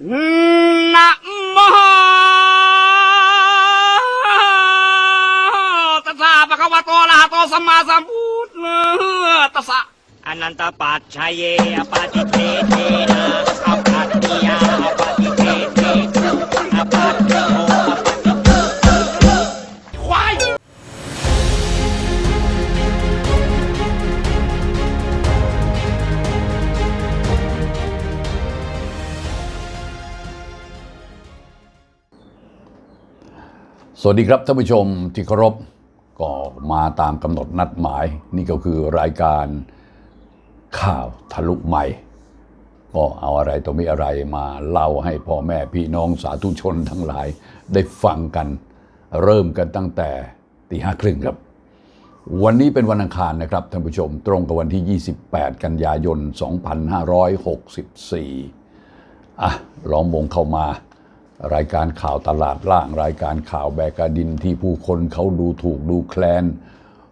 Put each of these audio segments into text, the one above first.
นะโมตัสสะปะคะวะโตอะระหะโตสัมมาสัมพุทธัสสะอนันตปัจชัยเยอปาติเทเทนะอปัตติยาอปาติเทเทอปัตติโม สวัสดีครับท่านผู้ชมที่เคารพก็มาตามกำหนดนัดหมาย นี่ก็คือรายการข่าวทะลุใหม่ ก็เอาอะไรตัวมีอะไรมาเล่าให้พ่อแม่พี่น้องสาธุชนทั้งหลายได้ฟังกัน เริ่มกันตั้งแต่ตีห้าครึ่งครับ วันนี้เป็นวันอังคารนะครับท่านผู้ชมตรงกับวันที่ 28 กันยายน 2564 อะล้อมวงเข้ามา รายการข่าวตลาดล่าง รายการข่าวแบกกาดินที่ผู้คนเขาดูถูกดูแคลน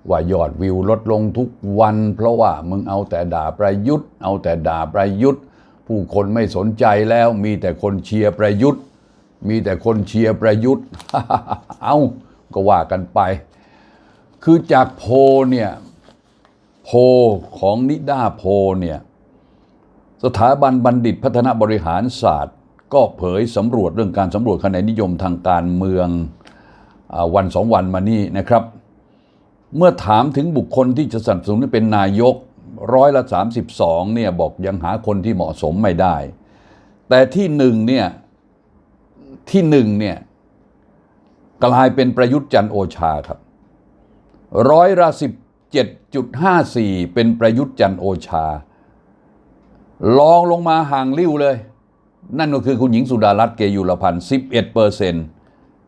ว่ายอดวิวลดลงทุกวัน เพราะว่ามึงเอาแต่ด่าประยุทธ์ เอาแต่ด่าประยุทธ์ ผู้คนไม่สนใจแล้วมีแต่คนเชียร์ประยุทธ์ มีแต่คนเชียร์ประยุทธ์ เอาก็ว่ากันไป คือจากโพเนี่ยโพของนิด้าโพเนี่ยสถาบันบัณฑิตพัฒนาบริหารศาสตร์ ก็เผยสำรวจเรื่องการสำรวจคะแนนนิยมทางการเมืองอวันสองวันมานี้นะครับ เมื่อถามถึงบุคคลที่จะสนับสนุนให้เป็นนายกร้อยละ 32เนี่ยบอกยังหาคนที่เหมาะสมไม่ได้ แต่ที่หนึ่งเนี่ยที่หนึ่งเนี่ยกลายเป็นประยุทธ์จันโอชาครับร้อยละ17.54 เป็นประยุทธ์จันโอชา ลองลงมาห่างริ้วเลย นั่นก็คือคุณหญิงสุดารัตน์เกยุรพันธ์11เปอร์เซ็นต์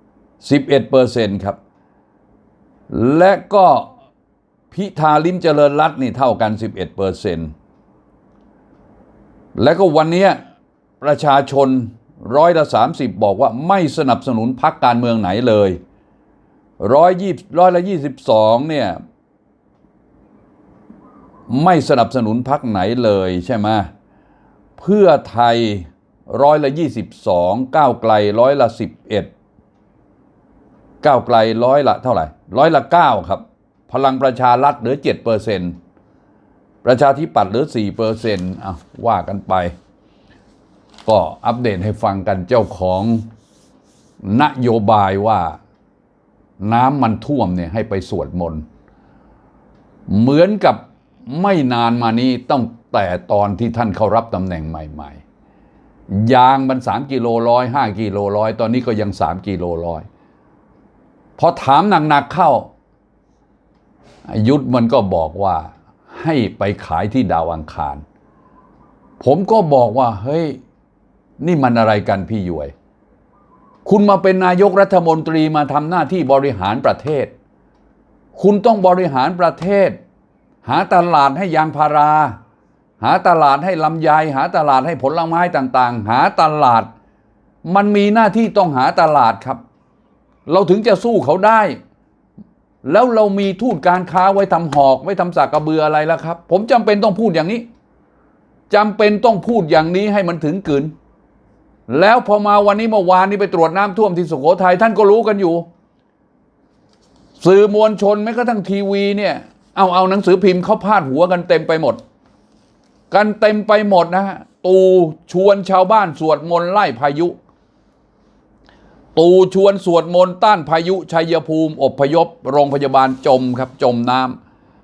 11เปอร์เซ็นต์ครับ และก็พิธาลิมเจริญรัตน์นี่เท่ากัน 11เปอร์เซ็นต์และก็วันนี้ประชาชนร้อยละ30 บอกว่าไม่สนับสนุนพรรคการเมืองไหนเลยร้อยยี่ร้อยละ22เนี่ยไม่สนับสนุนพรรคไหนเลยใช่ไหมเพื่อไทย ร้อยละ 22 ก้าวไกลร้อยละ 11 ก้าวไกลร้อยละเท่าไหร่ร้อยละ 9 ครับ พลังประชารัฐเหลือ7เปอร์เซ็นต์ประชาธิปัตย์เหลือ4เปอร์เซ็นต์อะว่ากันไป ก็อัปเดตให้ฟังกันเจ้าของนโยบายว่าน้ำมันท่วมเนี่ยให้ไปสวดมนต์เหมือนกับไม่นานมานี้ต้องแต่ตอนที่ท่านเข้ารับตำแหน่งใหม่ ๆ ยางมันสามกิโลร้อยห้ากิโลร้อยตอนนี้ก็ยังสามกิโลร้อยพอถามหนักๆเข้า ยุทธมันก็บอกว่าให้ไปขายที่ดาวอังคาร ผมก็บอกว่า เฮ้ย นี่มันอะไรกันพี่ยวย คุณมาเป็นนายกรัฐมนตรีมาทำหน้าที่บริหารประเทศ คุณต้องบริหารประเทศ หาตลาดให้ยางพารา หาตลาดให้ลำไยหาตลาดให้ผลไม้ต่างๆ หาตลาด มันมีหน้าที่ต้องหาตลาดครับ เราถึงจะสู้เขาได้ แล้วเรามีทูตการค้าไว้ทำหอกไว้ทำสากกระเบืออะไรแล้วครับ ผมจำเป็นต้องพูดอย่างนี้จำเป็นต้องพูดอย่างนี้ให้มันถึงกึนแล้วพอมาวันนี้เมื่อวานนี้ไปตรวจน้ำท่วมที่สุโขทัยท่านก็รู้กันอยู่ สื่อมวลชนแม้กระทั่งทีวีเนี่ยเอาเอาหนังสือพิมพ์เขาพาดหัวกันเต็มไปหมด กันเต็มไปหมดนะฮะตูชวนชาวบ้านสวดมนต์ไล่พายุ ตูชวนสวดมนต์ต้านพายุชัยภูมิอพยพ โรงพยาบาลจมครับจมน้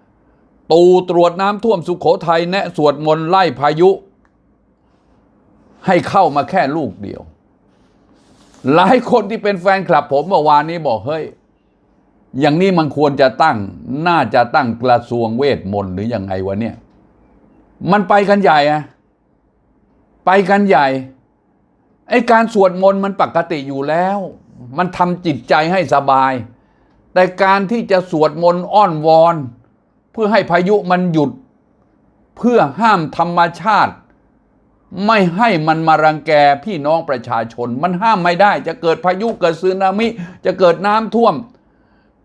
ำตูตรวจน้ำท่วมสุขโขทัยแนะสวดมนต์ไล่พายุ ให้เข้ามาแค่ลูกเดียว หลายคนที่เป็นแฟนคลับผมเมื่อวานนี้บอกเฮ้ยอย่างนี้มันควรจะตั้ง น่าจะตั้งกระทรวงเวทมนต์หรือยังไงวะเนี่ย มันไปกันใหญ่อะไปกันใหญ่ ไอ้การสวดมนต์มันปกติอยู่แล้ว มันทำจิตใจให้สบาย แต่การที่จะสวดมนต์อ้อนวอน เพื่อให้พายุมันหยุด เพื่อห้ามธรรมชาติ ไม่ให้มันมารังแกพี่น้องประชาชน มันห้ามไม่ได้ จะเกิดพายุเกิดสึนามิ จะเกิดน้ำท่วม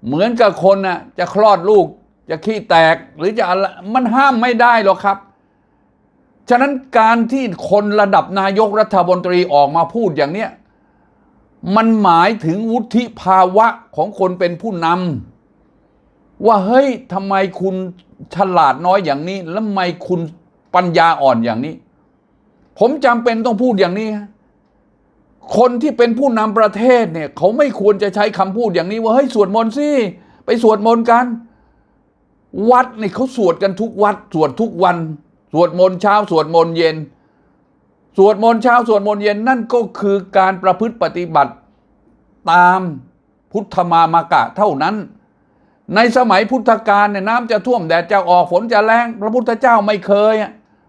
เหมือนกับคนน่ะจะคลอดลูกจะขี้แตกหรือจะอะไรมันห้ามไม่ได้หรอกครับ ฉะนั้นการที่คนระดับนายกรัฐมนตรีออกมาพูดอย่างเนี้ยมันหมายถึงวุฒิภาวะของคนเป็นผู้นำว่าเฮ้ยทำไมคุณฉลาดน้อยอย่างนี้ แล้วทำไมคุณปัญญาอ่อนอย่างนี้ ผมจำเป็นต้องพูดอย่างนี้ คนที่เป็นผู้นำประเทศเนี่ย เขาไม่ควรจะใช้คำพูดอย่างนี้ ว่าเฮ้ยสวดมนต์สิไปสวดมนต์กัน วัดเนี่ยเขาสวดกันทุกวัด สวดทุกวัน สวดมนต์เช้าสวดมนต์เย็น สวดมนต์เช้าสวดมนต์เย็นนั่นก็คือการประพฤติปฏิบัติตามพุทธมามากะเท่านั้น ในสมัยพุทธกาลเนี่ยน้ำจะท่วมแดดจะออกฝนจะแรงพระพุทธเจ้าไม่เคย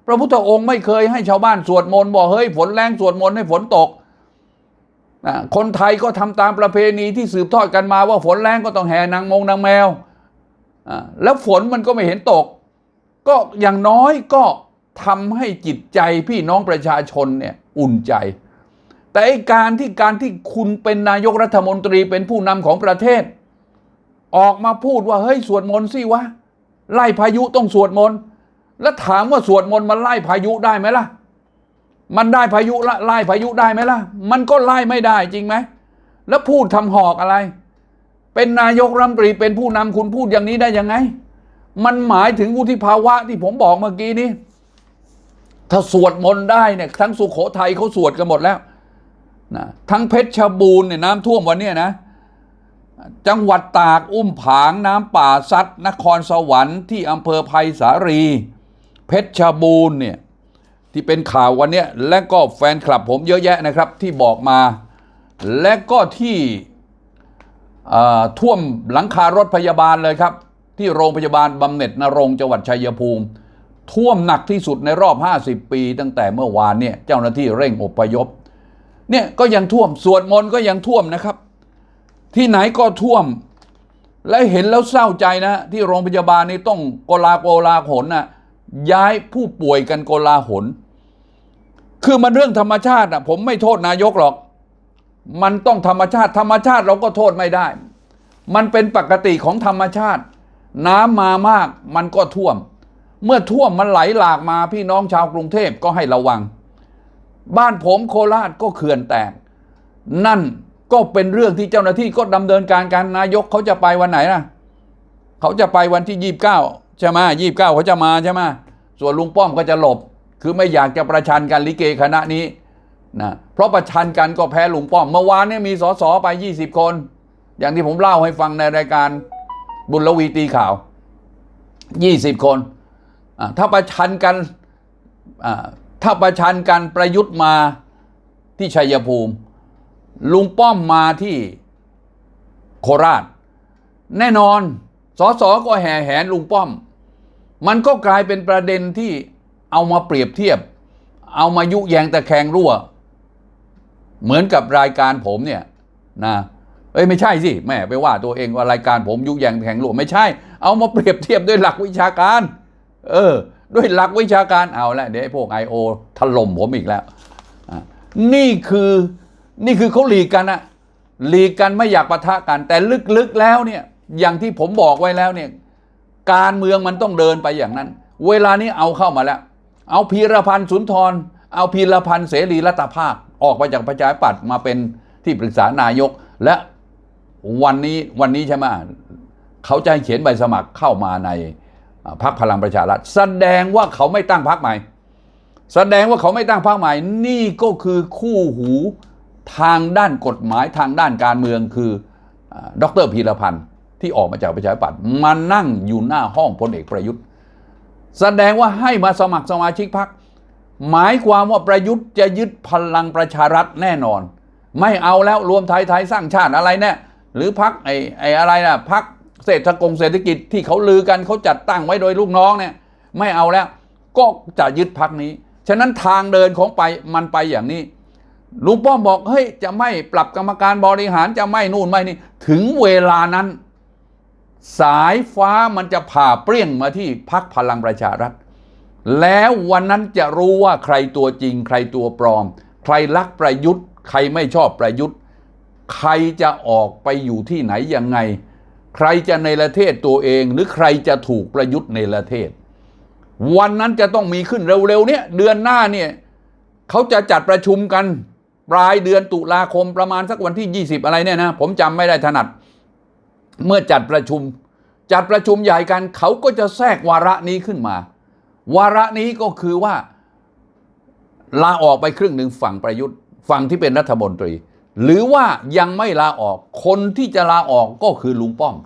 พระพุทธองค์ไม่เคยให้ชาวบ้านสวดมนต์บอกเฮ้ยฝนแรงสวดมนต์ให้ฝนตกคนไทยก็ทำตามประเพณีที่สืบทอดกันมาว่าฝนแรงก็ต้องแห่นางมงนางแมวแล้วฝนมันก็ไม่เห็นตก ก็อย่างน้อยก็ทำให้จิตใจพี่น้องประชาชนเนี่ยอุ่นใจ แต่ไอการที่การที่คุณเป็นนายกรัฐมนตรีเป็นผู้นำของประเทศ ออกมาพูดว่าเฮ้ยสวดมนต์สิวะไล่พายุต้องสวดมนต์แล้วถามว่าสวดมนต์มันไล่พายุได้ไหมล่ะ มันได้พายุละไล่พายุได้ไหมล่ะ มันก็ไล่ไม่ได้จริงไหม แล้วพูดทำหอกอะไร เป็นนายกรัฐมนตรีเป็นผู้นำคุณพูดอย่างนี้ได้ยังไง มันหมายถึงวุฒิภาวะที่ผมบอกเมื่อกี้นี้ ถ้าสวดมนต์ได้เนี่ยทั้งสุโขทัยเขาสวดกันหมดแล้วนะทั้งเพชรบูรณ์เนี่ยน้ำท่วมวันนี้นะ จังหวัดตากอุ้มผางน้ำป่าซัดนครสวรรค์ที่อำเภอไผ่สารี เพชรบูรณ์เนี่ยที่เป็นข่าววันนี้และก็แฟนคลับผมเยอะแยะนะครับ ที่บอกมา และก็ที่อ่อท่วมหลังคารถพยาบาลเลยครับ ที่โรงพยาบาลบำเหน็จนรงจังหวัดชัยภูมิ ท่วมหนักที่สุดในรอบ 50 ปี ตั้งแต่เมื่อวานเนี่ยเจ้าหน้าที่เร่งอพยพเนี่ยก็ยังท่วมสวดมนต์ก็ยังท่วมนะครับ ที่ไหนก็ท่วม และเห็นแล้วเศร้าใจนะ ที่โรงพยาบาลนี่ต้องโกลาโกลาหนนะย้ายผู้ป่วยกันโกลาหน คือมันเรื่องธรรมชาติอะผมไม่โทษนายกหรอก มันต้องธรรมชาติ ธรรมชาติเราก็โทษไม่ได้ มันเป็นปกติของธรรมชาติ น้ำมามากมันก็ท่วม เมื่อท่วมมันไหลหลากมาพี่น้องชาวกรุงเทพก็ให้ระวัง บ้านผมโคราชก็เขื่อนแตก นั่นก็เป็นเรื่องที่เจ้าหน้าที่ก็ดำเนินการการนายกเขาจะไปวันไหนนะเขาจะไปวันที่ยี่บเก้าใช่ไหมยี่บเก้าเขาจะมาใช่ไหมส่วนลุงป้อมก็จะหลบ คือไม่อยากจะประชันกันลิเกคณะนี้นะเพราะประชันกันก็แพ้ลุงป้อมเมื่อวานเนี่ยมีสสไป 20 คน อย่างที่ผมเล่าให้ฟังในรายการ บุญลวีตีข่าว 20 คนถ้าประชันกันถ้าประชันกันประยุทธ์มาที่ชัยภูมิ ลุงป้อมมาที่โคราช แน่นอนสสก็แห่แหนลุงป้อม มันก็กลายเป็นประเด็นที่เอามาเปรียบเทียบ เอามายุแยงตะแคงรั่ว เหมือนกับรายการผมเนี่ยนะ เอ้ยไม่ใช่สิแม่ไปว่าตัวเองว่ารายการผมยุแยงตะแคงรั่วไม่ใช่ เอามาเปรียบเทียบด้วยหลักวิชาการ เออ ด้วยหลักวิชาการเอาละเดี๋ยวไอ้พวกไอโอถล่มผมอีกแล้วนี่คือนี่คือเขาหลีกกันอะหลีกกันไม่อยากปะทะกัน แต่ลึกๆแล้วเนี่ยอย่างที่ผมบอกไว้แล้วเนี่ยการเมืองมันต้องเดินไปอย่างนั้น เวลานี้เอาเข้ามาแล้ว เอาพีรพันธ์สุนทร เอาพีรพันธ์เสรีรัตภาค ออกไปจากประชาธิปัตย์มาเป็นที่ปรึกษานายก และ วันนี้วันนี้ใช่ไหมเขาจะให้เขียนใบสมัครเข้ามาในพรรคพลังประชารัฐแสดงว่าเขาไม่ตั้งพรรคใหม่ แสดงว่าเขาไม่ตั้งพรรคใหม่ นี่ก็คือคู่หูทางด้านกฎหมายทางด้านการเมืองคืออาดรพีรพันธ์ที่ออกมาจากประชาธิปัตย์มานั่งอยู่หน้าห้องพลเอกประยุทธ์ แสดงว่าให้มาสมัครสมาชิกพรรคหมายความว่าประยุทธ์จะยึดพลังประชารัฐแน่นอน ไม่เอาแล้วรวมไทยไทยสร้างชาติอะไรเนี่ย หรือพักไอ้ไอ้อะไรนะพักเศรษฐกงเศรษฐกิจที่เขาลือกันเขาจัดตั้งไว้โดยลูกน้องเนี่ยไม่เอาแล้ว ก็จะยึดพักนี้ ฉะนั้นทางเดินของไปมันไปอย่างนี้ลุงป้อมบอกเฮ้ยจะไม่ปรับกรรมการบริหารจะไม่นู่นไม่นี่ ถึงเวลานั้น สายฟ้ามันจะผ่าเปรี้ยงมาที่พักพลังประชารัฐ แล้ววันนั้นจะรู้ว่าใครตัวจริง ใครตัวปลอม ใครรักประยุทธ์ ใครไม่ชอบประยุทธ์ ใครจะออกไปอยู่ที่ไหนยังไง ใครจะในประเทศตัวเอง หรือใครจะถูกประยุทธ์ในประเทศ วันนั้นจะต้องมีขึ้นเร็วๆเนี่ยเดือนหน้าเนี่ยเขาจะจัดประชุมกันปลายเดือนตุลาคมประมาณสักวันที่ 20 อะไรเนี่ยนะผมจำไม่ได้ถนัด เมื่อจัดประชุม จัดประชุมใหญ่กันเขาก็จะแทรกวาระนี้ขึ้นมา วาระนี้ก็คือว่าลาออกไปครึ่งหนึ่งฝั่งประยุทธ์ฝั่งที่เป็นรัฐมนตรี หรือว่ายังไม่ลาออก คนที่จะลาออกก็คือลุงป้อม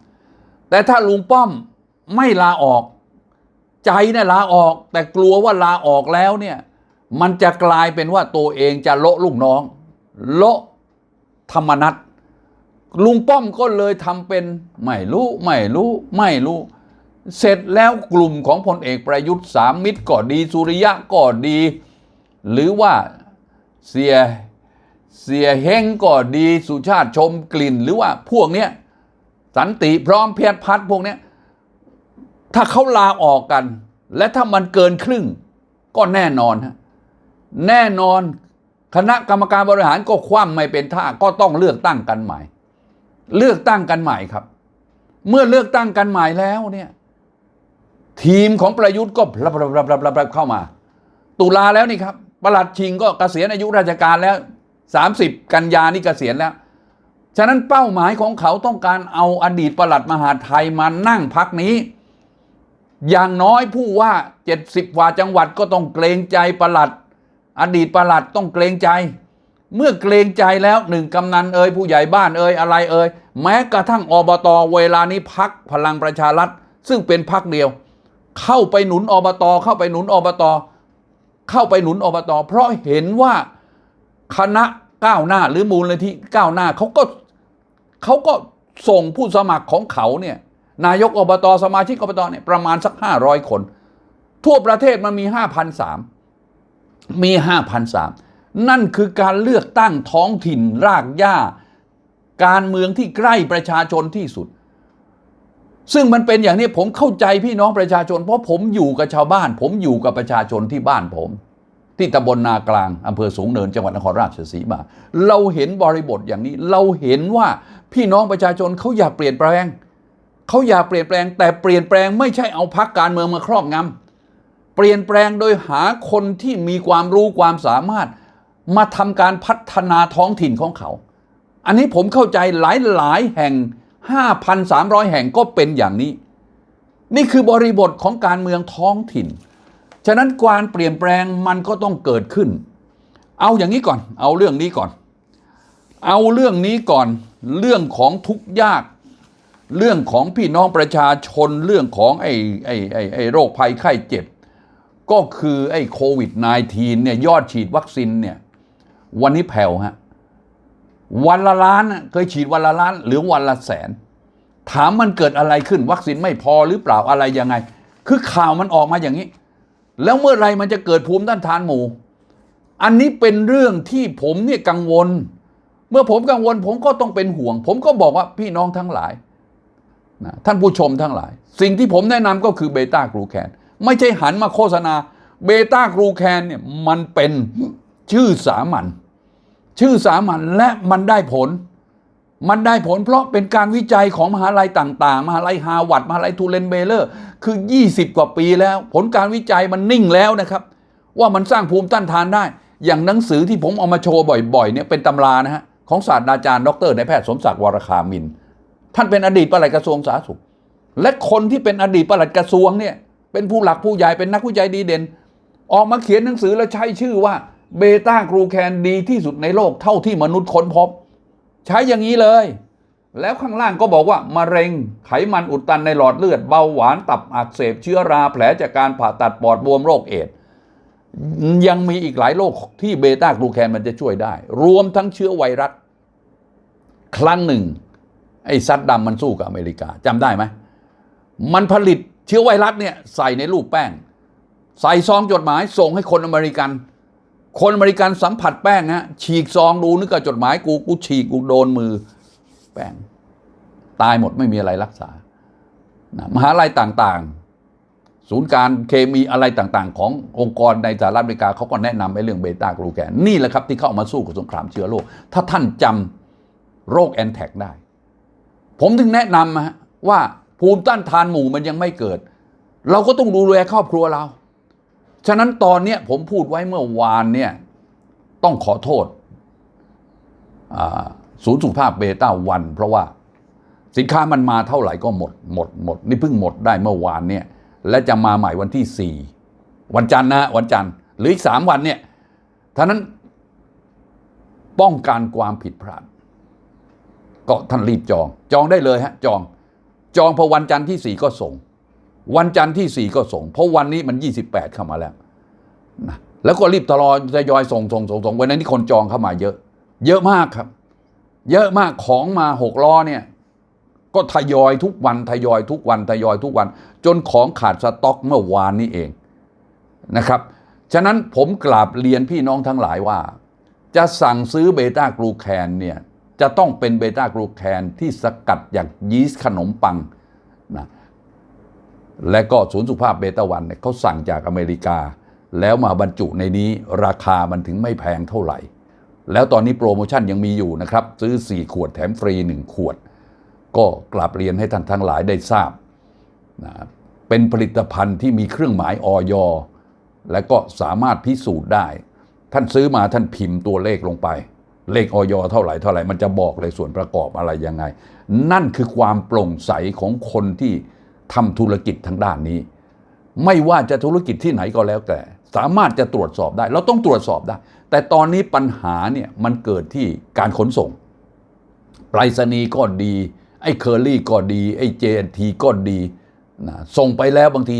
แต่ถ้าลุงป้อมไม่ลาออก ใจเนี่ยลาออก แต่กลัวว่าลาออกแล้วเนี่ยมันจะกลายเป็นว่าตัวเองจะโละลูกน้อง โละธรรมนัตลุงป้อมก็เลยทำเป็นไม่รู้ไม่รู้ไม่รู้เสร็จแล้วกลุ่มของพลเอกประยุทธ์สามมิตรก็ดีสุริยะก็ดี หรือว่าเสีย เสียเฮงก็ดีสุชาติชมกลิ่นหรือว่าพวกเนี้ยสันติพร้อมเพียรพัฒพวกเนี้ยถ้าเขาลาออกกัน และถ้ามันเกินครึ่ง ก็แน่นอนฮะแน่นอนคณะกรรมการบริหารก็คว่ำไม่เป็นท่าก็ต้องเลือกตั้งกันใหม่ เลือกตั้งกันใหม่ครับ เมื่อเลือกตั้งกันใหม่แล้วเนี่ยทีมของประยุทธ์ก็พลับพลับพลับพลับพลับเข้ามา ตุลาแล้วนี่ครับประหลัดชิงก็เกษียณอายุราชการแล้ว 30 กันยานี่เกษียณแล้ว ฉะนั้นเป้าหมายของเขาต้องการเอาอดีตประหลัดมหาไทยมานั่งพักนี้ อย่างน้อยผู้ว่า 70กว่าจังหวัดก็ต้องเกรงใจประหลัด อดีตประหลัดต้องเกรงใจ เมื่อเกรงใจแล้วหนึ่งกำนันเอ่ยผู้ใหญ่บ้านเอ่ยอะไรเอ่ยแม้กระทั่งอบตเวลานี้พักพลังประชารัฐซึ่งเป็นพักเดียว เข้าไปหนุนอบต เข้าไปหนุนอบต เข้าไปหนุนอบต เพราะเห็นว่า คณะก้าวหน้าหรือมูลนิธิก้าวหน้าเขาก็เขาก็ส่งผู้สมัครของเขาเนี่ยนายกอบตสมาชิกอบตเนี่ยประมาณสักห้าร้อยคน ทั่วประเทศมันมีห้าพันสามมีห้าพันสามนั่นคือการเลือกตั้งท้องถิ่นรากหญ้า การเมืองที่ใกล้ประชาชนที่สุด ซึ่งมันเป็นอย่างนี้ผมเข้าใจพี่น้องประชาชน เพราะผมอยู่กับชาวบ้าน ผมอยู่กับประชาชนที่บ้านผม ที่ตำบลนากลางอำเภอสูงเนินจังหวัดนครราชสีมา เราเห็นบริบทอย่างนี้ เราเห็นว่าพี่น้องประชาชนเขาอยากเปลี่ยนแปลงเขาอยากเปลี่ยนแปลง แต่เปลี่ยนแปลงไม่ใช่เอาพักการเมืองมาครอบงำเปลี่ยนแปลงโดยหาคนที่มีความรู้ความสามารถ มาทำการพัฒนาท้องถิ่นของเขา อันนี้ผมเข้าใจหลายหลายแห่ง 5,300 แห่งก็เป็นอย่างนี้ นี่คือบริบทของการเมืองท้องถิ่น ฉะนั้นการเปลี่ยนแปลงมันก็ต้องเกิดขึ้น เอาอย่างนี้ก่อน เอาเรื่องนี้ก่อน เอาเรื่องนี้ก่อน เรื่องของทุกยาก เรื่องของพี่น้องประชาชน เรื่องของไอ้ไอ้ไอ้ไอ้โรคภัยไข้เจ็บ ก็คือไอ้โควิด -19 เนี่ยยอดฉีดวัคซีนเนี่ยวันนี้แผ่วฮะ วันละล้านเคยฉีดวันละล้าน หรือวันละแสน ถามมันเกิดอะไรขึ้นวัคซีนไม่พอหรือเปล่าอะไรยังไง คือข่าวมันออกมาอย่างนี้ แล้วเมื่อไรมันจะเกิดภูมิต้านทานหมู่ อันนี้เป็นเรื่องที่ผมเนี่ยกังวล เมื่อผมกังวลผมก็ต้องเป็นห่วง ผมก็บอกว่าพี่น้องทั้งหลายนะท่านผู้ชมทั้งหลาย สิ่งที่ผมแนะนำก็คือเบต้ากรูแคนไม่ใช่หันมาโฆษณาเบต้ากรูแคนเนี่ยมันเป็นชื่อสามัญชื่อสามัญและมันได้ผล มันได้ผลเพราะเป็นการวิจัยของมหาลัยต่างๆ มหาลัยฮาวาดมหาลัยทูเลนเบเลอร์ คือ 20 กว่าปีแล้ว ผลการวิจัยมันนิ่งแล้วนะครับ ว่ามันสร้างภูมิต้านทานได้ อย่างหนังสือที่ผมเอามาโชว์บ่อยๆเนี่ยเป็นตำรานะฮะของศาสตราจารย์ดรนายแพทย์สมศักดิ์วรคามิน ท่านเป็นอดีตปลัดกระทรวงสาธารณสุข และคนที่เป็นอดีตปลัดกระทรวงเนี่ยเป็นผู้หลักผู้ใหญ่เป็นนักวิจัยดีเด่น ออกมาเขียนหนังสือแล้วใช้ชื่อว่าเบต้ากรูแคนดีที่สุดในโลกเท่าที่มนุษย์ค้นพบ ใช้อย่างนี้เลย แล้วข้างล่างก็บอกว่ามะเร็งไขมันอุดตันในหลอดเลือดเบาหวานตับอักเสบเชื้อราแผลจากการผ่าตัดปอดบวมโรคเอดยังมีอีกหลายโรคที่เบต้ากรูแคนมันจะช่วยได้ รวมทั้งเชื้อไวรัสครั้งหนึ่ง ไอ้ซัดดำมันสู้กับอเมริกาจำได้ไหมมันผลิตเชื้อไวรัสเนี่ยใส่ในรูปแป้ง ใส่ซองจดหมายส่งให้คนอเมริกัน คนอเมริกันสัมผัสแป้งฮะฉีกซองดูนึกกับจดหมายกูกูฉีกกูโดนมือ แป้ง ตายหมดไม่มีอะไรรักษานะมหาลัยต่างๆ ศูนย์การเคมีอะไรต่างๆ ขององค์กรในสหรัฐอเมริกาเขาก็แนะนำไอ้เรื่องเบต้ากลูแกนนี่แหละครับที่เข้ามาสู้กับสงครามเชื้อโรค ถ้าท่านจำโรคแอนแทกได้ ผมถึงแนะนำว่าภูมิต้านทานหมู่มันยังไม่เกิด เราก็ต้องดูแลครอบครัวเรา ฉะนั้นตอนนี้ผมพูดไว้เมื่อวานเนี่ยต้องขอโทษศูนย์สุขภาพเบต้าวัน เพราะว่าสินค้ามันมาเท่าไหร่ก็หมดหมดหมดนี่เพิ่งหมดได้เมื่อวานเนี่ยและจะมาใหม่วันที่สี่วันจันทร์นะวันจันทร์หรืออีกสามวันเนี่ยท่านั้นป้องกันความผิดพลาด ก็ท่านรีบจอง จองได้เลยฮะจองจองพอวันจันทร์ที่สี่ก็ส่ง วันจันทร์ที่สี่ก็ส่ง เพราะวันนี้มันยี่สิบแปดเข้ามาแล้วนะแล้วก็รีบตลอดทยอยส่งส่งส่งส่งวันนี้คนจองเข้ามาเยอะ เยอะมากครับ เยอะมากของมาหกล้อเนี่ย ก็ทยอยทุกวันทยอยทุกวันทยอยทุกวัน จนของขาดสต็อกเมื่อวานนี้เองนะครับ ฉะนั้นผมกราบเรียนพี่น้องทั้งหลายว่า จะสั่งซื้อเบต้ากลูแคนเนี่ยจะต้องเป็นเบต้ากลูแคนที่สกัดจากยีสต์ขนมปัง และก็ศูนย์สุขภาพเบต้าวันเนี่ยเขาสั่งจากอเมริกา แล้วมาบรรจุในนี้ราคามันถึงไม่แพงเท่าไหร่ แล้วตอนนี้โปรโมชั่นยังมีอยู่นะครับ ซื้อ 4 ขวดแถมฟรี 1 ขวด ก็กลับเรียนให้ท่านทั้งหลายได้ทราบนะเป็นผลิตภัณฑ์ที่มีเครื่องหมายออยและก็สามารถพิสูจน์ได้ ท่านซื้อมาท่านพิมพ์ตัวเลขลงไป เลขออยเท่าไหร่เท่าไหร่มันจะบอกเลยส่วนประกอบอะไรยังไง นั่นคือความโปร่งใสของคนที่ ทำธุรกิจทางด้านนี้ ไม่ว่าจะธุรกิจที่ไหนก็แล้วแต่ สามารถจะตรวจสอบได้ เราต้องตรวจสอบได้ แต่ตอนนี้ปัญหาเนี่ยมันเกิดที่การขนส่งไปรษณีย์ก็ดี ไอ้เคอรี่ก็ดี ไอ้เจนทีก็ดีนะส่งไปแล้วบางที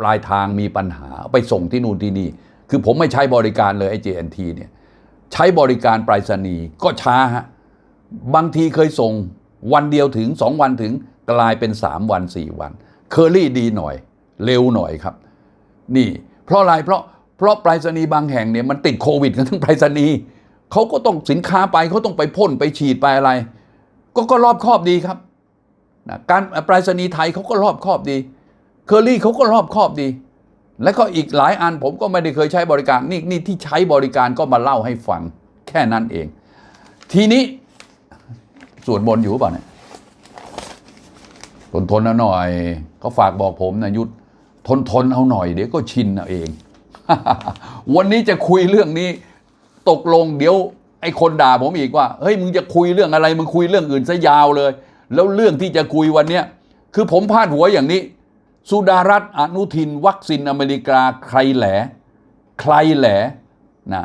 ปลายทางมีปัญหาไปส่งที่นู่นที่นี่ คือผมไม่ใช้บริการเลยไอ้ JNT เนี่ยใช้บริการไปรษณีย์ก็ช้าฮะบางทีเคยส่งวันเดียวถึงสองวันถึง กลายเป็นสามวันสี่วัน เคอรี่ดีหน่อย เร็วหน่อยครับ นี่ เพราะอะไรเพราะเพราะไปรษณีย์บางแห่งเนี่ยมันติดโควิดกันทั้งไปรษณีย์เขาก็ต้องสินค้าไปเขาต้องไปพ่นไปฉีดไปอะไร ก็ก็รอบครอบดีครับนะการไปรษณีย์ไทยเขาก็รอบครอบดี เคอรี่เขาก็รอบครอบดี และก็อีกหลายอันผมก็ไม่ได้เคยใช้บริการนี่นี่ที่ใช้บริการก็มาเล่าให้ฟังแค่นั้นเอง ทีนี้สวดบนต์อยู่หรือเปล่าเนี่ย ทนทนเอาหน่อยเขาฝากบอกผมนะยุทธทนทนเอาหน่อยเดี๋ยวก็ชินเอาเอง วันนี้จะคุยเรื่องนี้ ตกลงเดี๋ยวไอ้คนด่าผมอีกว่าเฮ้ยมึงจะคุยเรื่องอะไรมึงคุยเรื่องอื่นซะยาวเลย แล้วเรื่องที่จะคุยวันเนี้ยคือผมพาดหัวอย่างนี้ สุดารัตน์อนุทิน วัคซีนอเมริกาใครแหล ใครแหลนะ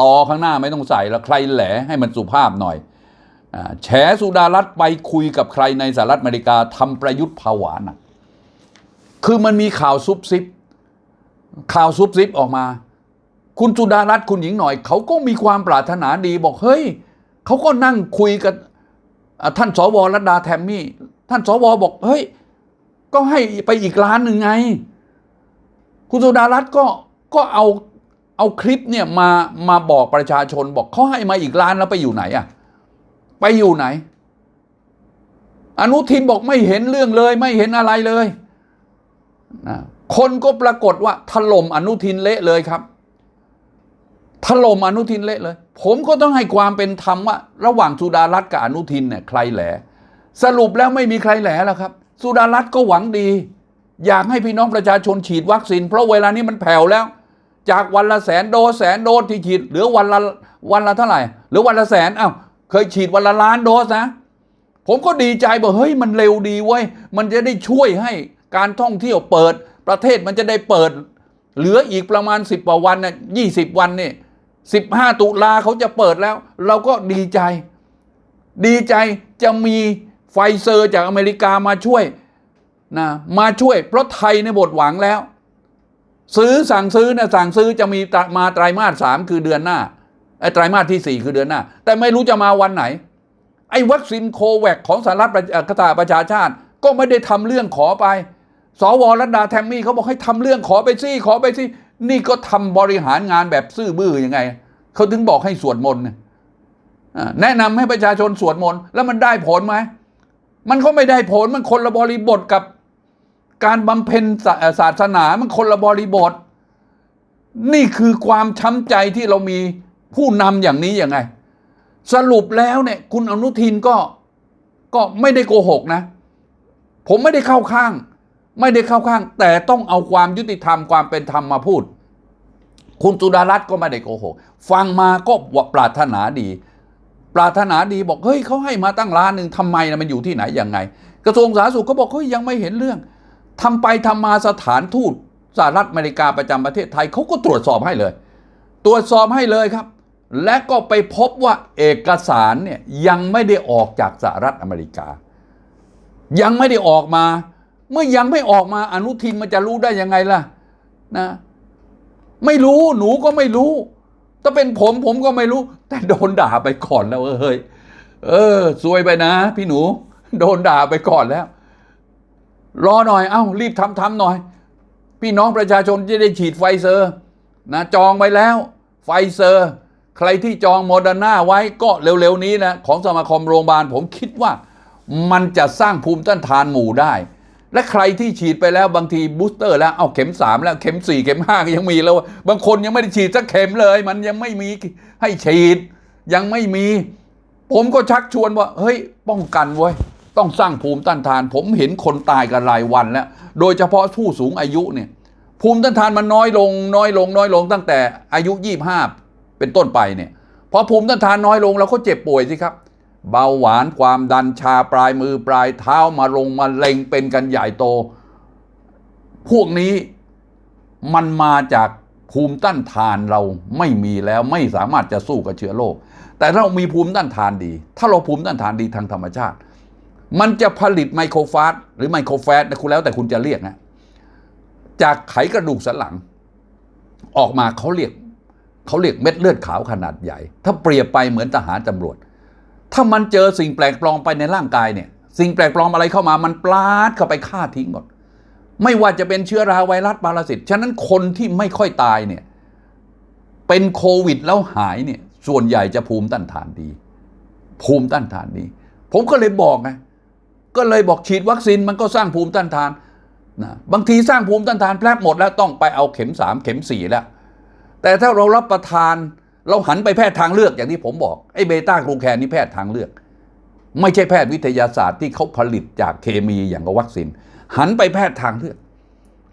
ต่อข้างหน้าไม่ต้องใส่แล้วใครแหลให้มันสุภาพหน่อย แฉสุดารัตไปคุยกับใครในสหรัฐอเมริกาทำประยุทธ์ผวาหนักคือมันมีข่าวซุบซิบ ข่าวซุบซิบออกมา คุณสุดารัตน์คุณหญิงหน่อย เขาก็มีความปรารถนาดีบอกเฮ้ยเขาก็นั่งคุยกับท่านสวรัตดาแทมมี่ ท่านสวบอกเฮ้ย ก็ให้ไปอีกล้านหนึ่งไง คุณสุดารัตน์ก็ก็เอาเอาคลิปเนี่ยมามาบอกประชาชนบอกเขาให้มาอีกล้านแล้วไปอยู่ไหนอะ ไปอยู่ไหน อนุทินบอกไม่เห็นเรื่องเลย ไม่เห็นอะไรเลยนะคนก็ปรากฏว่าถล่มอนุทินเละเลยครับถล่มอนุทินเละเลย ผมก็ต้องให้ความเป็นธรรมว่า ระหว่างสุดารัตน์กับอนุทินเนี่ยใครแหล สรุปแล้วไม่มีใครแหลแล้วครับ สุดารัตน์ก็หวังดี อยากให้พี่น้องประชาชนฉีดวัคซีน เพราะเวลานี้มันแผ่วแล้ว จากวันละแสนโดสแสนโดสที่ฉีดเหลือวันละวันละเท่าไหร่หรือวันละแสนอ้าว เคยฉีดวันละล้านโดสนะ ผมก็ดีใจบอกเฮ้ยมันเร็วดีเว้ยมันจะได้ช่วยให้การท่องเที่ยวเปิด ประเทศมันจะได้เปิด เหลืออีกประมาณ 10กว่าวันน่ะยี่สิบวันนี่สิบห้าตุลาเขาจะเปิดแล้ว เราก็ดีใจ ดีใจจะมีไฟเซอร์จากอเมริกามาช่วยนะมาช่วย เพราะไทยในบทหวังแล้ว ซื้อสั่งซื้อนะสั่งซื้อจะมีมาไตรมาสสามคือเดือนหน้า ไอ้ไตรมาสที่สี่คือเดือนหน้า แต่ไม่รู้จะมาวันไหน ไอ้วัคซีนโคแวคของสหรัฐประเอ่อกระตาประชาชาติ ก็ไม่ได้ทำเรื่องขอไป สวรัตดาแทมมี่เขาบอกให้ทำเรื่องขอไปสิขอไปสินี่ก็ทำบริหารงานแบบซื่อบื้อยังไง เขาถึงบอกให้สวดมนต์แนะนำให้ประชาชนสวดมนต์แล้วมันได้ผลไหม มันก็ไม่ได้ผลมันคนละบริบทกับการบำเพ็ญศาศาสนามันคนละบริบท นี่คือความช้ำใจที่เรามี ผู้นำอย่างนี้ยังไง สรุปแล้วเนี่ยคุณอนุทินก็ก็ไม่ได้โกหกนะ ผมไม่ได้เข้าข้าง ไม่ได้เข้าข้าง แต่ต้องเอาความยุติธรรมความเป็นธรรมมาพูด คุณสุดารัตน์ก็ไม่ได้โกหก ฟังมาก็ปรารถนาดี ปรารถนาดีบอกเฮ้ยเขาให้มาตั้งล้านหนึ่งทำไมนะมันอยู่ที่ไหนยังไง กระทรวงสาธารณสุขเขาบอกเฮ้ยยังไม่เห็นเรื่องทำไปทำมาสถานทูตสหรัฐอเมริกาประจำประเทศไทยเขาก็ตรวจสอบให้เลย ตรวจสอบให้เลยครับ และก็ไปพบว่าเอกสารเนี่ยยังไม่ได้ออกจากสหรัฐอเมริกา ยังไม่ได้ออกมา เมื่อยังไม่ออกมาอนุทินมันจะรู้ได้ยังไงล่ะนะไม่รู้หนูก็ไม่รู้ ถ้าเป็นผมผมก็ไม่รู้ แต่โดนด่าไปก่อนแล้วเฮ้ยเออซวยไปนะ พี่หนู โดนด่าไปก่อนแล้ว รอหน่อย เอ้า รีบทำทำหน่อย พี่น้องประชาชนจะได้ฉีดไฟเซอร์ นะ จองไว้แล้ว ไฟเซอร์ ใครที่จองโมเดอร์นาไว้ก็เร็วๆนี้นะของสมาคมโรงพยาบาลผมคิดว่ามันจะสร้างภูมิต้านทานหมู่ได้ และใครที่ฉีดไปแล้วบางทีบูสเตอร์แล้วเอาเข็ม 3 แล้วเข็ม 4 เข็ม5ก็ยังมีแล้ว บางคนยังไม่ได้ฉีดสักเข็มเลย มันยังไม่มีให้ฉีด ยังไม่มี ผมก็ชักชวนว่า เฮ้ย ป้องกันไว้ยต้องสร้างภูมิต้านทาน ผมเห็นคนตายกันรายวันแล้ว โดยเฉพาะผู้สูงอายุเนี่ยภูมิต้านทานมันน้อยลง น้อยลง น้อยลงตั้งแต่อายุ 25 เป็นต้นไปเนี่ยพอภูมิต้านทานน้อยลงเราก็เจ็บป่วยสิครับ เบาหวานความดันชาปลายมือปลายเท้ามาลงมาเล็งเป็นกันใหญ่โต พวกนี้มันมาจากภูมิต้านทานเราไม่มีแล้วไม่สามารถจะสู้กับเชื้อโรคแต่ถ้าเรามีภูมิต้านทานดี ถ้าเราภูมิต้านทานดีทางธรรมชาติ มันจะผลิตไมโครฟาสหรือไมโครแฟตนะคุณแล้วแต่คุณจะเรียกนะจากไขกระดูกสันหลัง ออกมาเขาเรียก เขาเรียกเม็ดเลือดขาวขนาดใหญ่ ถ้าเปรียบไปเหมือนทหารตำรวจ ถ้ามันเจอสิ่งแปลกปลอมไปในร่างกายเนี่ยสิ่งแปลกปลอมอะไรเข้ามามันปลาดเข้าไปฆ่าทิ้งหมด ไม่ว่าจะเป็นเชื้อราไวรัสปรสิตฉะนั้นคนที่ไม่ค่อยตายเนี่ยเป็นโควิดแล้วหายเนี่ยส่วนใหญ่จะภูมิต้านทานดี ภูมิต้านทานดี ผมก็เลยบอกไงก็เลยบอกฉีดวัคซีนมันก็สร้างภูมิต้านทานนะบางทีสร้างภูมิต้านทานแพรบหมดแล้วต้องไปเอาเข็มสามเข็มสี่แล้ว แต่ถ้าเรารับประทานเราหันไปแพทย์ทางเลือกอย่างที่ผมบอกไอ้เบต้ากลูแคนนี่แพทย์ทางเลือก ไม่ใช่แพทย์วิทยาศาสตร์ที่เขาผลิตจากเคมีอย่างกับวัคซีนหันไปแพทย์ทางเลือก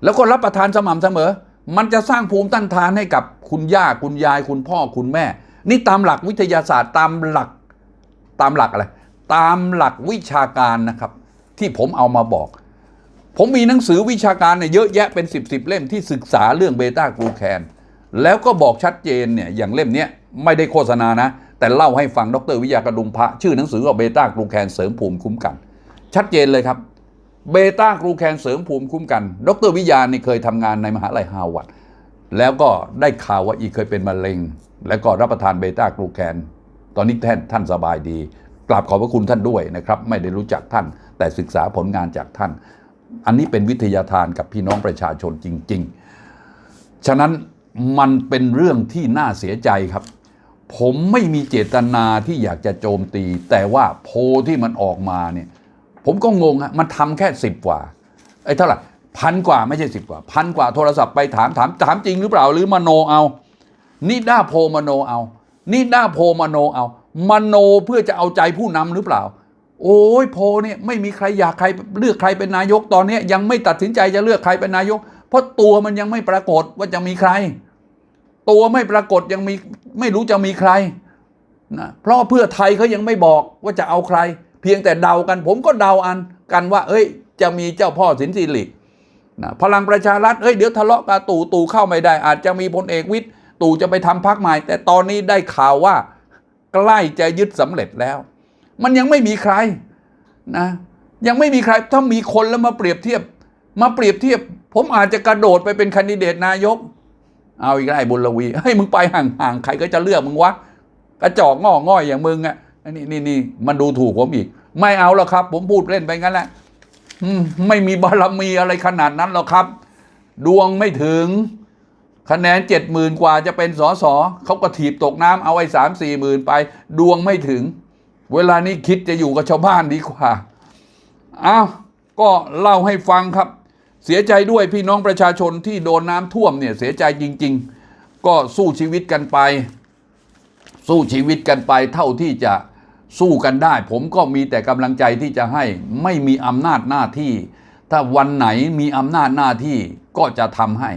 แล้วก็รับประทานสม่ำเสมอ มันจะสร้างภูมิต้านทานให้กับคุณย่าคุณยายคุณพ่อคุณแม่ นี่ตามหลักวิทยาศาสตร์ตามหลักตามหลักอะไรตามหลักวิชาการนะครับ ที่ผมเอามาบอก ผมมีหนังสือวิชาการเนี่ยเยอะแยะเป็น 10บสเล่มที่ศึกษาเรื่องเบต้ากลูแคน แล้วก็บอกชัดเจนเนี่ยอย่างเล่มนี้ไม่ได้โฆษณานะ แต่เล่าให้ฟังดรวิยากระดุมพระ ชื่อหนังสือว่าเบต้ากลูแคนเสริมภูมิคุ้มกัน ชัดเจนเลยครับเบต้ากลูแคนเสริมภูมิคุ้มกัน ดรวิยานี่เคยทำงานในมหาลัยฮาวาดแล้วก็ได้ข่าวว่าอีเคยเป็นมะเร็ง แล้วก็รับประทานเบต้ากลูแคน ตอนนี้ท่านท่านสบายดี กราบขอบพระคุณท่านด้วยนะครับ ไม่ได้รู้จักท่าน แต่ศึกษาผลงานจากท่าน อันนี้เป็นวิทยาทานกับพี่น้องประชาชนจริง ๆ ฉะนั้น มันเป็นเรื่องที่น่าเสียใจครับ ผมไม่มีเจตนาที่อยากจะโจมตี แต่ว่าโพที่มันออกมาเนี่ย ผมก็งงฮะมันทำแค่สิบกว่าไอ้เท่าไหร่พันกว่าไม่ใช่สิบกว่า พันกว่าโทรศัพท์ไปถามถามถามจริงหรือเปล่าหรือมโนเอานิด้าโพมโนเอานิด้าโพมโนเอามโนเพื่อจะเอาใจผู้นำหรือเปล่า โอ้ยโพเนี่ยไม่มีใครอยากใครเลือกใครเป็นนายกตอนนี้ยังไม่ตัดสินใจจะเลือกใครเป็นนายก เพราะตัวมันยังไม่ปรากฏว่าจะมีใคร ตัวไม่ปรากฏยังมีไม่รู้จะมีใครนะเพราะเพื่อไทยเขายังไม่บอกว่าจะเอาใคร เพียงแต่เดากัน ผมก็เดาอันกันว่า เอ้ย จะมีเจ้าพ่อสินสิรินะพลังประชารัฐเอ้ยเดี๋ยวทะเลาะกับตู่ตู่เข้าไม่ได้ อาจจะมีพลเอกวิทย์ตู่จะไปทำพักใหม่ แต่ตอนนี้ได้ข่าวว่า ใกล้จะยึดสำเร็จแล้ว มันยังไม่มีใครนะยังไม่มีใครถ้ามีคนแล้วมาเปรียบเทียบ มาเปรียบเทียบ ผมอาจจะกระโดดไปเป็นคนดิเดตนายก เอาอีกแล้วไอ้บุญลวีให้ยมึงไปห่างๆใครก็จะเลือกมึงวะกระจอกง่อง่อยอย่างมึงอะอันนี่นี่นี่มันดูถูกผมอีก ไม่เอาแล้วครับ ผมพูดเล่นไปงั้นแหละไม่มีบารมีอะไรขนาดนั้นหรอกครับ ดวงไม่ถึงคะแนนเจ็ดหมื่นกว่าจะเป็นสอสอเขาก็ถีบตกน้ำเอาไอ้สามสี่หมื่นไป ดวงไม่ถึง เวลานี้คิดจะอยู่กับชาวบ้านดีกว่าอ้าวก็เล่าให้ฟังครับ เสียใจด้วยพี่น้องประชาชนที่โดนน้ำท่วมเนี่ยเสียใจจริง ๆ ก็สู้ชีวิตกันไป สู้ชีวิตกันไปเท่าที่จะสู้กันได้ ผมก็มีแต่กำลังใจที่จะให้ไม่มีอำนาจหน้าที่ ถ้าวันไหนมีอำนาจหน้าที่ก็จะทำให้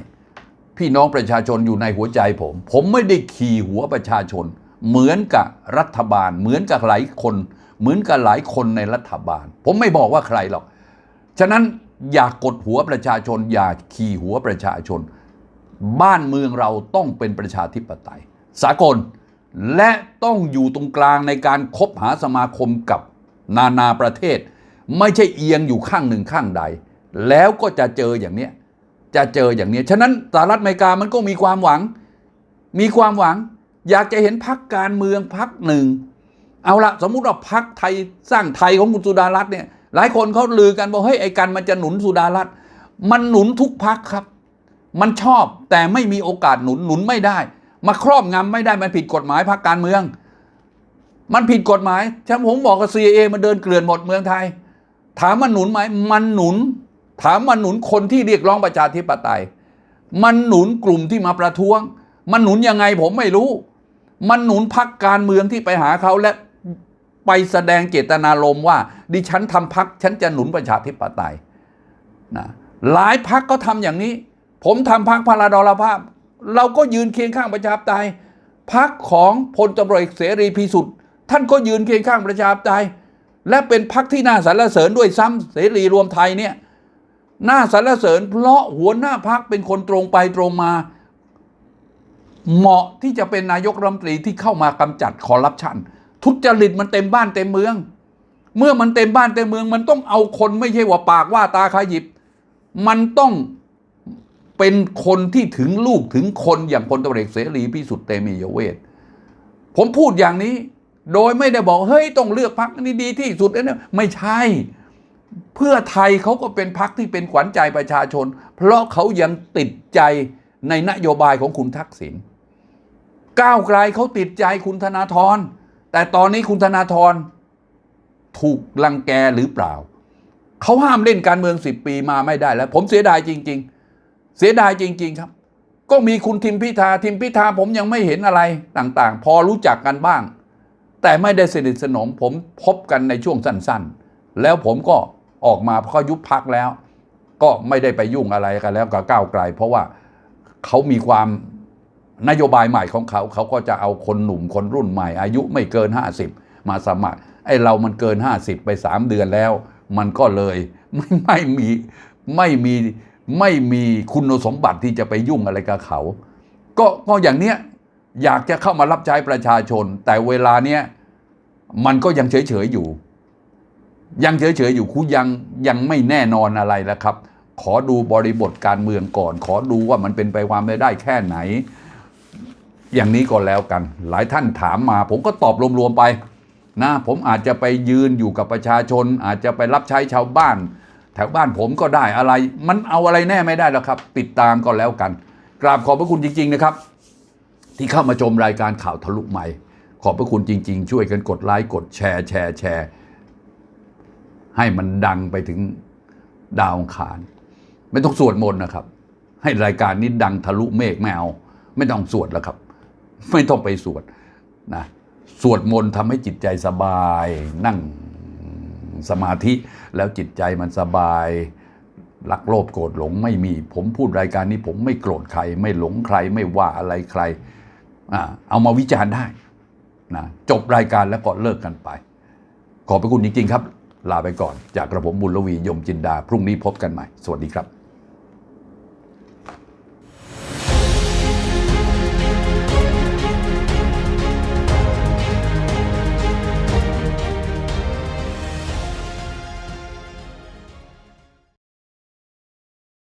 พี่น้องประชาชนอยู่ในหัวใจผม ผมไม่ได้ขี่หัวประชาชน เหมือนกับรัฐบาล เหมือนกับหลายคน เหมือนกับหลายคนในรัฐบาล ผมไม่บอกว่าใครหรอก ฉะนั้น อย่ากกดหัวประชาชน อย่าขี่หัวประชาชน บ้านเมืองเราต้องเป็นประชาธิปไตย สากลและต้องอยู่ตรงกลางในการคบหาสมาคมกับนานาประเทศ ไม่ใช่เอียงอยู่ข้างหนึ่งข้างใด แล้วก็จะเจออย่างเนี้ยจะเจออย่างเนี้ยฉะนั้นสหรัฐอเมริกามันก็มีความหวัง มีความหวัง อยากจะเห็นพักการเมืองพักหนึ่ง เอาละสมมุติว่าพักไทยสร้างไทยของคุณสุดารัตน์เนี่ย หลายคนเขาลือกันบอกเฮ้ยไอ้กันมันจะหนุนสุดารัตน์มันหนุนทุกพักครับ มันชอบแต่ไม่มีโอกาสหนุนหนุนไม่ได้ มาครอบงำไม่ได้มันผิดกฎหมายพักการเมือง มันผิดกฎหมายฉันผมบอกกับ CIA มันเดินเกลื่อนหมดเมืองไทย ถามมันหนุนไหมมันหนุน ถามมันหนุนคนที่เรียกร้องประชาธิปไตย มันหนุนกลุ่มที่มาประท้วง มันหนุนยังไงผมไม่รู้ มันหนุนพักการเมืองที่ไปหาเขาและ ไปแสดงเจตนารมณ์ว่า ดิฉันทำพักฉันจะหนุนประชาธิปไตยนะหลายพักก็ทำอย่างนี้ ผมทำพักพลาดรภาพ เราก็ยืนเคียงข้างประชาธิปไตยพักของพลตำรวจเอกเสรีพิสุทธิ์ท่านก็ยืนเคียงข้างประชาธิปไตยและเป็นพักที่น่าสรรเสริญด้วยซ้ำเสรีรวมไทยเนี่ยน่าสรรเสริญเพราะหัวหน้าพักเป็นคนตรงไปตรงมา เหมาะที่จะเป็นนายกรัฐมนตรีที่เข้ามากำจัดคอร์รัปชัน ทุจริตมันเต็มบ้านเต็มเมือง เมื่อมันเต็มบ้านเต็มเมือง มันต้องเอาคนไม่ใช่ว่าปากว่าตาขยิบ มันต้องเป็นคนที่ถึงลูกถึงคนอย่างพลตำรวจเอกเสรีพิสุทธิ์เตมียเวทผมพูดอย่างนี้ โดยไม่ได้บอกเฮ้ยต้องเลือกพักนี้ดีที่สุดนะไม่ใช่ เพื่อไทยเขาก็เป็นพักที่เป็นขวัญใจประชาชน เพราะเขายังติดใจในนโยบายของคุณทักษิณก้าวไกลเขาติดใจคุณธนาธร แต่ตอนนี้คุณธนาธรถูกลังแกหรือเปล่า เขาห้ามเล่นการเมืองสิบปีมาไม่ได้แล้ว ผมเสียดายจริง ๆ เสียดายจริง ๆ ครับ ก็มีคุณทิมพิธาทิมพิธาผมยังไม่เห็นอะไรต่างๆ พอรู้จักกันบ้าง แต่ไม่ได้สนิทสนม ผมพบกันในช่วงสั้นๆ แล้วผมก็ออกมาเพราะเขายุบพักแล้ว ก็ไม่ได้ไปยุ่งอะไรกันแล้วกับก้าวไกล เพราะว่าเขามีความ นโยบายใหม่ของเขาเขาก็จะเอาคนหนุ่มคนรุ่นใหม่ อายุไม่เกิน 50 มาสมัครไอ้เรามันเกิน 50 ไป 3 เดือนแล้ว มันก็เลยไม่ไม่มีไม่มีไม่มีคุณสมบัติที่จะไปยุ่งอะไรกับเขา ก็ก็อย่างเนี้ยอยากจะเข้ามารับใช้ประชาชน แต่เวลาเนี้ยมันก็ยังเฉยๆอยู่ ยังเฉยๆอยู่คุยังยังไม่แน่นอนอะไรแล้วครับ ขอดูบริบทการเมืองก่อน ขอดูว่ามันเป็นไปความไม่ได้แค่ไหน อย่างนี้ก็แล้วกัน หลายท่านถามมา ผมก็ตอบรวมๆไปนะผมอาจจะไปยืนอยู่กับประชาชน อาจจะไปรับใช้ชาวบ้าน แถวบ้านผมก็ได้อะไร มันเอาอะไรแน่ไม่ได้แล้วครับ ติดตามก็แล้วกัน กราบขอบพระคุณจริง ๆ นะครับ ที่เข้ามาชมรายการข่าวทะลุใหม่ ขอบพระคุณจริง ๆ ช่วยกันกดไลค์กดแชร์แชร์แชร์ให้มันดังไปถึงดาวองคาร ไม่ต้องสวดมนต์นะครับ ให้รายการนี้ดังทะลุเมฆไม่เอาไม่ต้องสวดแล้วครับ ไม่ต้องไปสวดนะสวดมนต์ทำให้จิตใจสบาย นั่งสมาธิแล้วจิตใจมันสบายรักโลภโกรธหลงไม่มี ผมพูดรายการนี้ ผมไม่โกรธใคร ไม่หลงใคร ไม่ว่าอะไรใครอเอามาวิจารณ์ได้นะจบรายการแล้วก็เลิกกันไป ขอบพระคุณจริงๆครับ ลาไปก่อน จากกระผมบุญลวียมจินดา พรุ่งนี้พบกันใหม่ สวัสดีครับ